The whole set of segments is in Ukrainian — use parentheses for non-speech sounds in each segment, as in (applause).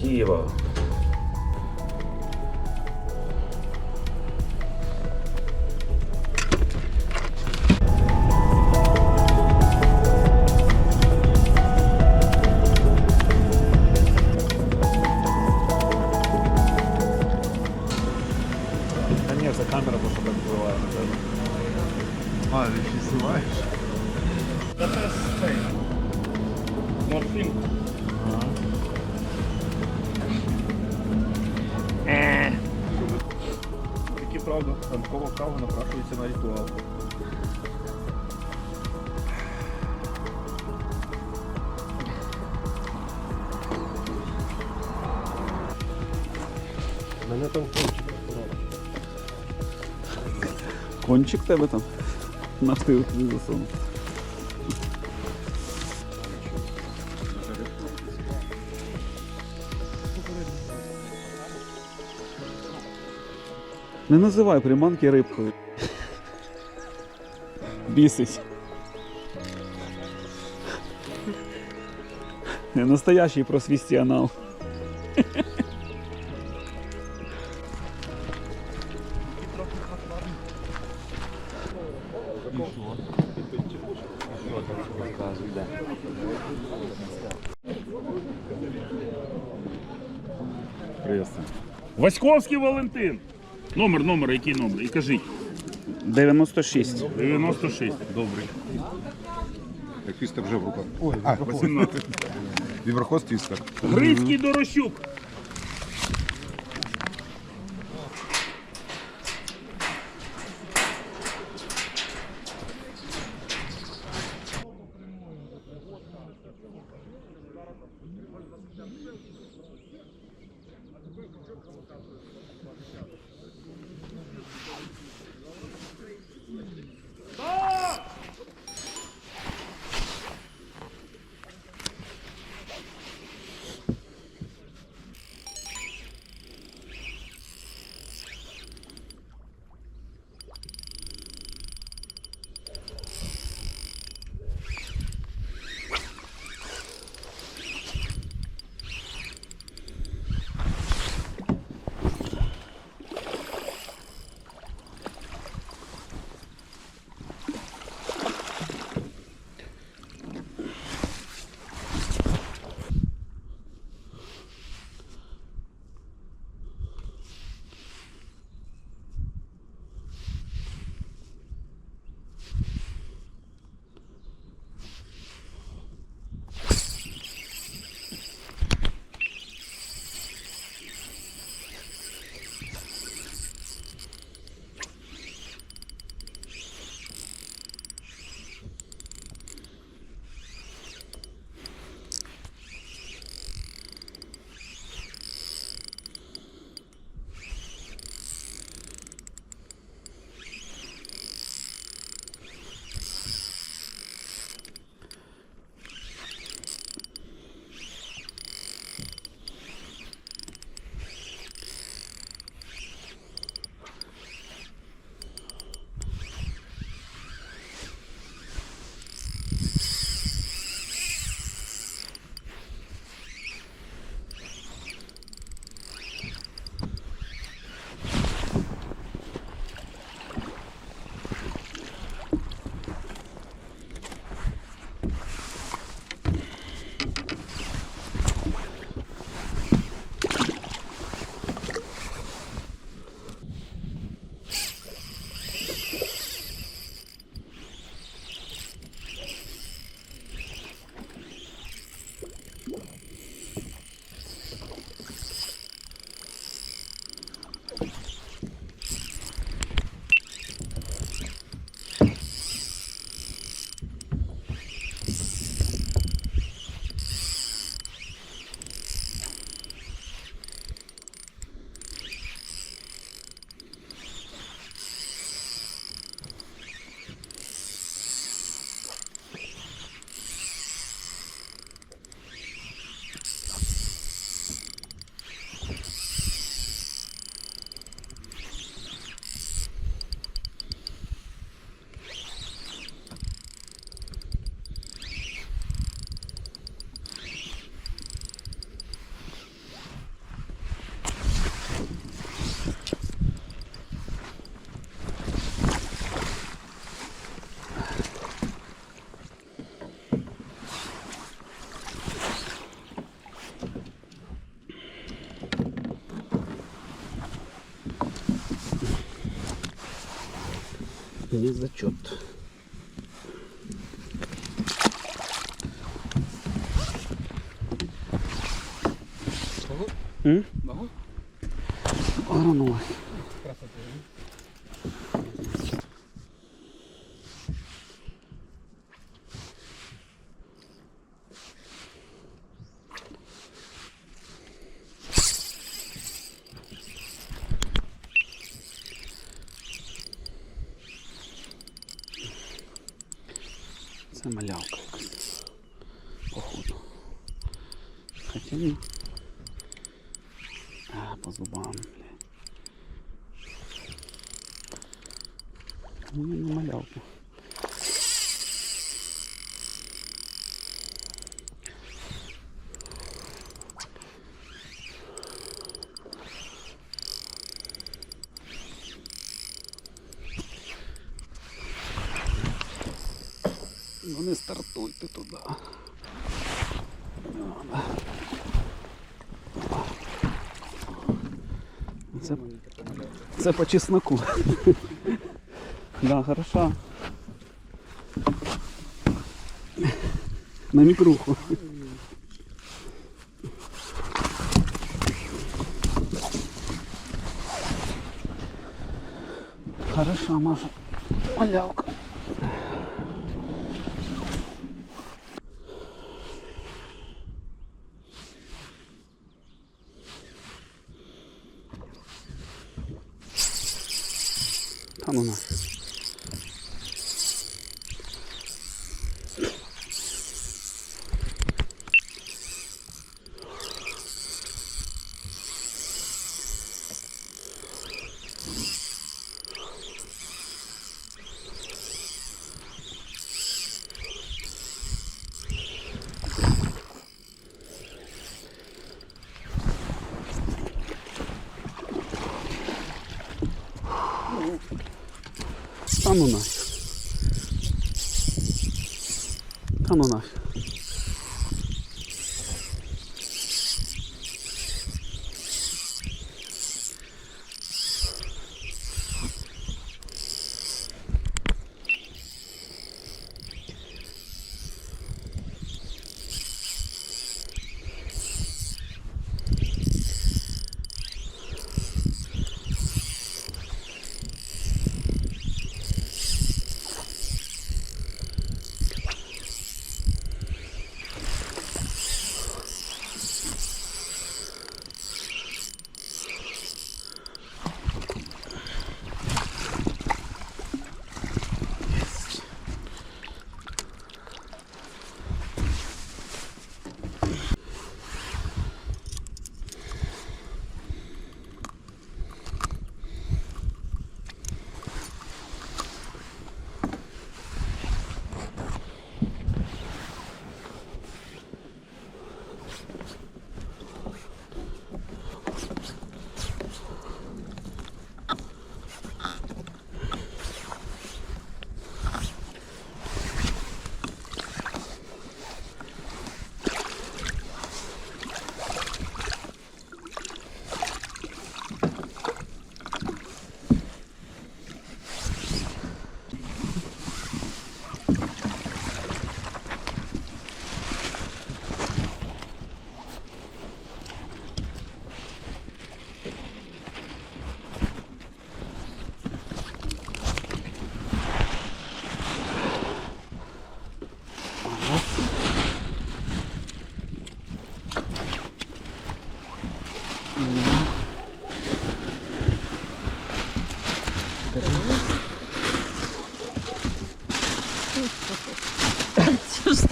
Києва. Мене там кончик. Кончик тебе там на тил тобі засунув. Не називай приманки рибкою. Бісить. Не настоящий просвістіанал. Васьковський Валентин. Номер, номер, який номер? І кажіть. 96. 96. Добрий. Так твістер вже в руках. Ой, а, 18. віброхоз твістер. Грицький Дорощук. Не зачет. М? Гранула. Це малявка якась. Походу. Хоча ні. А, по зубам, блядь. Ну, не стартуйте туди. Це, це по чесноку. Да, хорошо. На мікруху. Хорошо, Маша. Малявка. Та ну на. Та ну нах. Та ну нафиг. Шесть.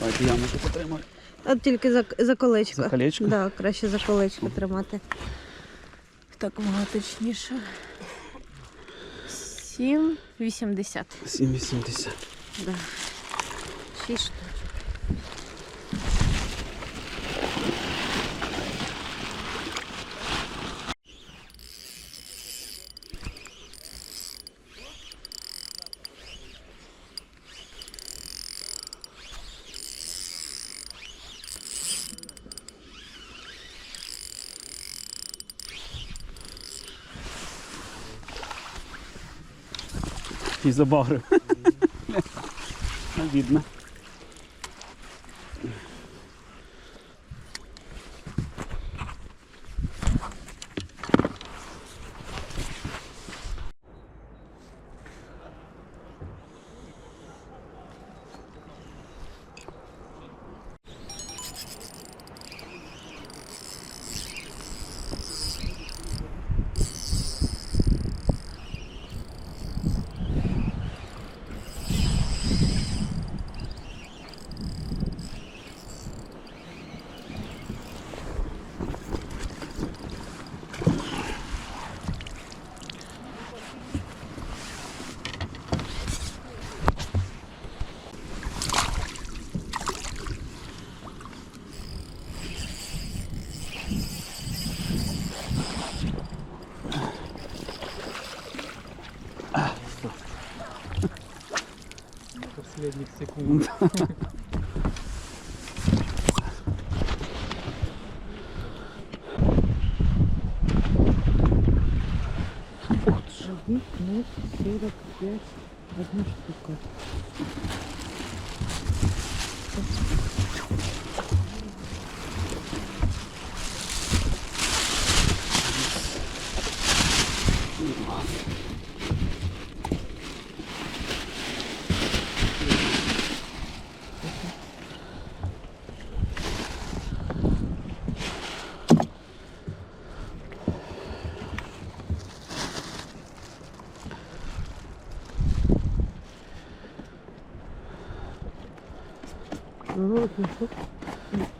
Давайте я можу потримаю. От тільки за, за колечко. За колечко? Да, краще за колечко тримати. Так воно точніше. 7,80. 7,80. Да. 6 штук. І забагрив. Обідно. Последних секунд. Жаги, ну, 45, одна штука.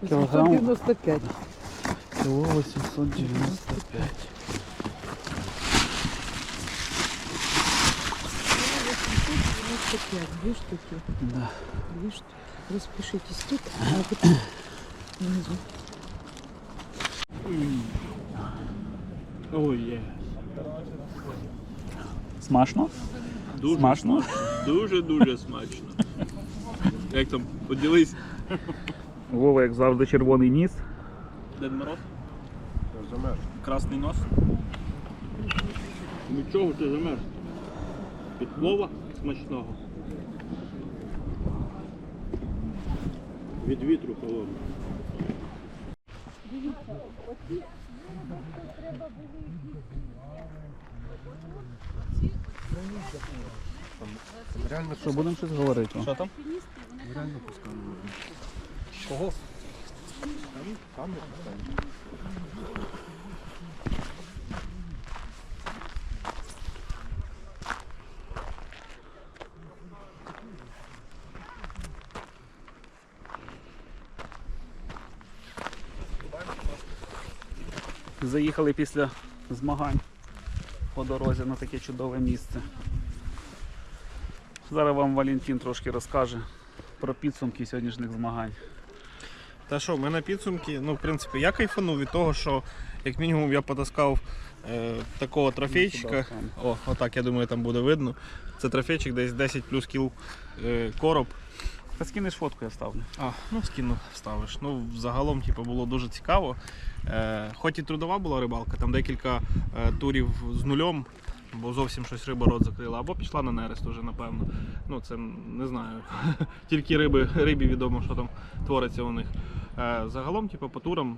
Кілограм? 95. Кіло 895. 95, две штуки. Да. Две штуки. Распишитесь тут, а потом внизу. Ой, є. Смачно? Дуже Смачно? Дуже-дуже смачно. Як там, поділись. Вова, як завжди, червоний ніс. Дед Мороз? Замерз. Красний нос. Нічого ти замерз. Від плова смачного. Від вітру холодного. Реально Що, будемо щось говорити? Що там? реально пускали. Кого? Там Заїхали після змагань по дорозі на таке чудове місце. Зараз вам Валентин трошки розкаже про підсумки сьогоднішніх змагань. Та що, в мене підсумки, ну, в принципі, я кайфанув від того, що як мінімум я потаскав е, такого трофейчика. О, отак, я думаю, там буде видно. Це трофейчик, десь 10 плюс кіл е, короб. Та скинеш фотку, я ставлю. А, ну скину ставиш. Ну, загалом, типу, було дуже цікаво. Е, хоч і трудова була рибалка, там декілька е, турів з нульом, бо зовсім щось риба рот закрила, або пішла на нерест уже, напевно. Ну, це не знаю. (laughs) Тільки риби, рибі відомо, що там твориться у них. Е, загалом, типу, по турам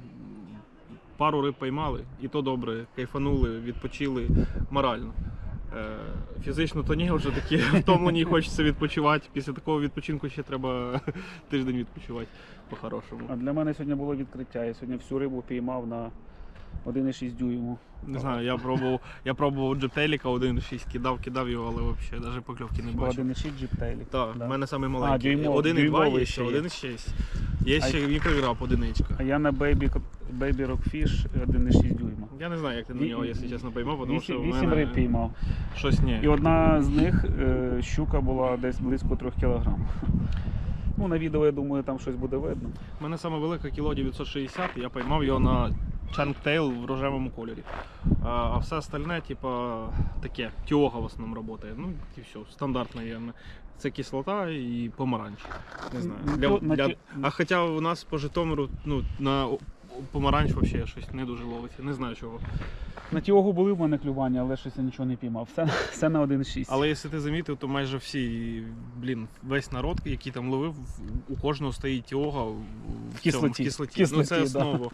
пару риб поймали, і то добре, кайфанули, відпочили морально. Е, Фізично то ні, вже такі (laughs) втомлені хочеться відпочивати. Після такого відпочинку ще треба (laughs) тиждень відпочивати по-хорошому. А для мене сьогодні було відкриття. Я сьогодні всю рибу піймав на 1,6 дюйму. Не знаю, я пробував, я пробував джептеліка 1.6, кидав, кидав його, але взагалі навіть покльовки не бачив. 1,6 джиптейлік. Так, да. в мене самий А, маленький. дюймов- 1.2 є ще ще, є. 1.6. Є А- ще мікрограб одиничка. А я на Baby, Baby Rockfish 1,6 дюйма. Я не знаю, як ти на нього, якщо чесно, поймав, тому що в 8 мене риб піймав. щось ні. І одна з них е, щука була десь близько 3 кг. Ну, на відео, я думаю, там щось буде видно. У мене саме велика кіло 960, я поймав його на чангтейл в рожевому кольорі. А, все остальне, типа, таке, тіога в основному працює. Ну і все, стандартно мабуть. Це кислота і помаранч. Не знаю. Ну, Для, для... А хоча у нас по Житомиру ну, на помаранч взагалі щось не дуже ловиться. Не знаю чого. На тіогу були в мене клювання, але щось я нічого не піймав. Все, все на 1,6. Але якщо ти замітив, то майже всі, блін, весь народ, який там ловив, у кожного стоїть тіога в, в кислоті. кислоті. Кислоті, ну це да. основа.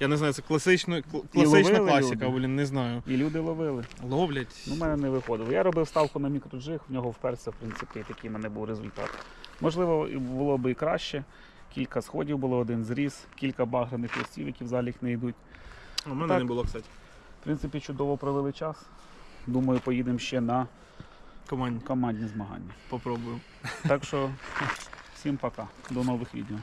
Я не знаю, це класична ловили класика, люди. блін, не знаю. І люди ловили. Ловлять. Ну, в мене не виходило. Я робив ставку на мікроджиг, в нього вперся, в принципі, такий в мене був результат. Можливо, було б і краще. Кілька сходів було, один зріз, кілька багряних листів, які в їх не йдуть. У мене так. не було, кстати. В принципі, чудово провели час. Думаю, поїдемо ще на командні, командні змагання. Попробуємо. Так що всім пока. До нових відео.